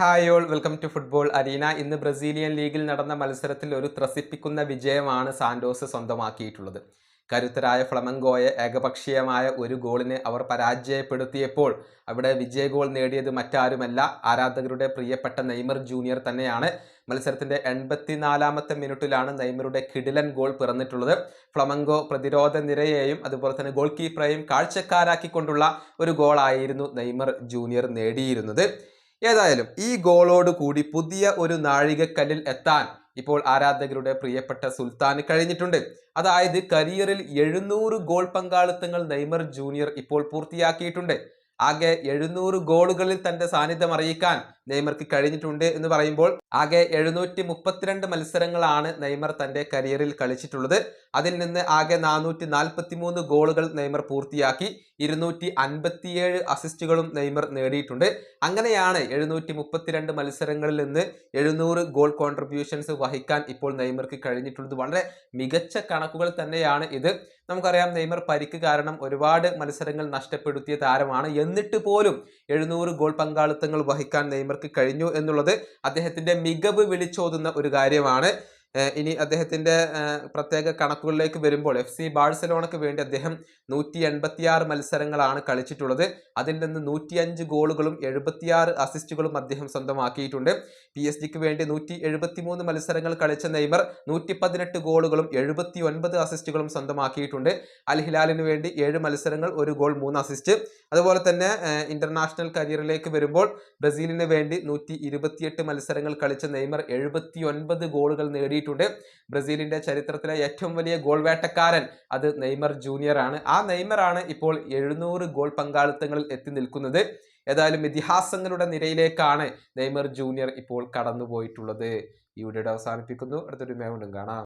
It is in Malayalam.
Hi all welcome to football arena. ഇന്ന് ബ്രസീലിയൻ ലീഗിൽ നടന്ന മത്സരത്തിൽ ഒരു ത്രസിപ്പിക്കുന്ന വിജയമാണ് സാന്റോസ് സ്വന്തമാക്കിയിട്ടുള്ളത്. കരുത്തരായ ഫ്ലമങ്കോയെ ഏകപക്ഷീയമായ ഒരു ഗോളിന് അവർ പരാജയപ്പെടുത്തിയപ്പോൾ അവിടെ വിജയ ഗോൾ നേടിയത് മറ്റാരുമല്ല. ആരാധകരുടെ പ്രിയപ്പെട്ട നെയ്മർ ജൂനിയർ തന്നെയാണ്. മത്സരത്തിന്റെ എൺപത്തിനാലാമത്തെ മിനിറ്റിലാണ് നെയ്മറുടെ കിടിലൻ ഗോൾ പിറന്നിട്ടുള്ളത്. ഫ്ലമങ്കോ പ്രതിരോധ നിരയെയും അതുപോലെ തന്നെ ഗോൾ കീപ്പറെയും കാഴ്ചക്കാരാക്കിക്കൊണ്ടുള്ള ഒരു ഗോളായിരുന്നു നെയ്മർ ജൂനിയർ നേടിയിരുന്നത്. ഏതായാലും ഈ ഗോളോട് കൂടി പുതിയ ഒരു നാഴികക്കല്ലിൽ എത്താൻ ഇപ്പോൾ ആരാധകരുടെ പ്രിയപ്പെട്ട സുൽത്താന് കഴിഞ്ഞിട്ടുണ്ട്. അതായത് കരിയറിൽ എഴുന്നൂറ് ഗോൾ പങ്കാളിത്തങ്ങൾ നെയ്മർ ജൂനിയർ ഇപ്പോൾ പൂർത്തിയാക്കിയിട്ടുണ്ട്. ആകെ എഴുന്നൂറ് ഗോളുകളിൽ തന്റെ സാന്നിധ്യം അറിയിക്കാൻ നെയ്മർക്ക് കഴിഞ്ഞിട്ടുണ്ട് എന്ന് പറയുമ്പോൾ ആകെ എഴുന്നൂറ്റി മുപ്പത്തിരണ്ട് മത്സരങ്ങളാണ് നെയ്മർ തന്റെ കരിയറിൽ കളിച്ചിട്ടുള്ളത്. അതിൽ നിന്ന് ആകെ നാനൂറ്റി നാൽപ്പത്തി മൂന്ന് ഗോളുകൾ നെയ്മർ പൂർത്തിയാക്കി. ഇരുന്നൂറ്റി അൻപത്തിയേഴ് അസിസ്റ്റുകളും നെയ്മർ നേടിയിട്ടുണ്ട്. അങ്ങനെയാണ് എഴുന്നൂറ്റി മുപ്പത്തിരണ്ട് മത്സരങ്ങളിൽ നിന്ന് എഴുന്നൂറ് ഗോൾ കോൺട്രിബ്യൂഷൻസ് വഹിക്കാൻ ഇപ്പോൾ നെയ്മർക്ക് കഴിഞ്ഞിട്ടുള്ളത്. വളരെ മികച്ച കണക്കുകൾ തന്നെയാണ് ഇത്. നമുക്കറിയാം നെയ്മർ പരിക്ക് കാരണം ഒരുപാട് മത്സരങ്ങൾ നഷ്ടപ്പെടുത്തിയ താരമാണ്. എന്നിട്ട് പോലും എഴുന്നൂറ് ഗോൾ പങ്കാളിത്തങ്ങൾ വഹിക്കാൻ നെയ്മർക്ക് കഴിഞ്ഞു എന്നുള്ളത് അദ്ദേഹത്തിന്റെ മികവ് വിളിച്ചോതുന്ന ഒരു കാര്യമാണ്. ഇനി അദ്ദേഹത്തിന്റെ പ്രത്യേക കണക്കുകളിലേക്ക് വരുമ്പോൾ എഫ് സി ബാഴ്സലോണയ്ക്ക് വേണ്ടി അദ്ദേഹം നൂറ്റി എൺപത്തിയാറ് മത്സരങ്ങളാണ് കളിച്ചിട്ടുള്ളത്. അതിൽ നിന്ന് നൂറ്റിയഞ്ച് ഗോളുകളും എഴുപത്തിയാറ് അസിസ്റ്റുകളും അദ്ദേഹം സ്വന്തമാക്കിയിട്ടുണ്ട്. പി എസ് ജിക്ക് വേണ്ടി നൂറ്റി എഴുപത്തി മൂന്ന് മത്സരങ്ങൾ കളിച്ച നെയ്മർ നൂറ്റി പതിനെട്ട് ഗോളുകളും എഴുപത്തി ഒൻപത് അസിസ്റ്റുകളും സ്വന്തമാക്കിയിട്ടുണ്ട്. അൽ ഹിലാലിന് വേണ്ടി ഏഴ് മത്സരങ്ങൾ ഒരു ഗോൾ മൂന്ന് അസിസ്റ്റ്. അതുപോലെ തന്നെ ഇന്റർനാഷണൽ കരിയറിലേക്ക് വരുമ്പോൾ ബ്രസീലിന് വേണ്ടി നൂറ്റി മത്സരങ്ങൾ കളിച്ച നെയ്മർ എഴുപത്തി ഗോളുകൾ ഗോളുകൾ നേടിയിട്ടുണ്ട്. ബ്രസീലിന്റെ ചരിത്രത്തിലെ ഏറ്റവും വലിയ ഗോൾ വേട്ടക്കാരൻ അത് നെയ്മർ ജൂനിയർ ആണ്. ആ നെയ്മർ ആണ് ഇപ്പോൾ എഴുന്നൂറ് ഗോൾ പങ്കാളിത്തങ്ങളിൽ എത്തി നിൽക്കുന്നത്. ഏതായാലും ഇതിഹാസങ്ങളുടെ നിരയിലേക്കാണ് നെയ്മർ ജൂനിയർ ഇപ്പോൾ കടന്നുപോയിട്ടുള്ളത്. ഈ വീഡിയോ അവസാനിപ്പിക്കുന്നു. അടുത്തൊരു മേമുണ്ടും കാണാം.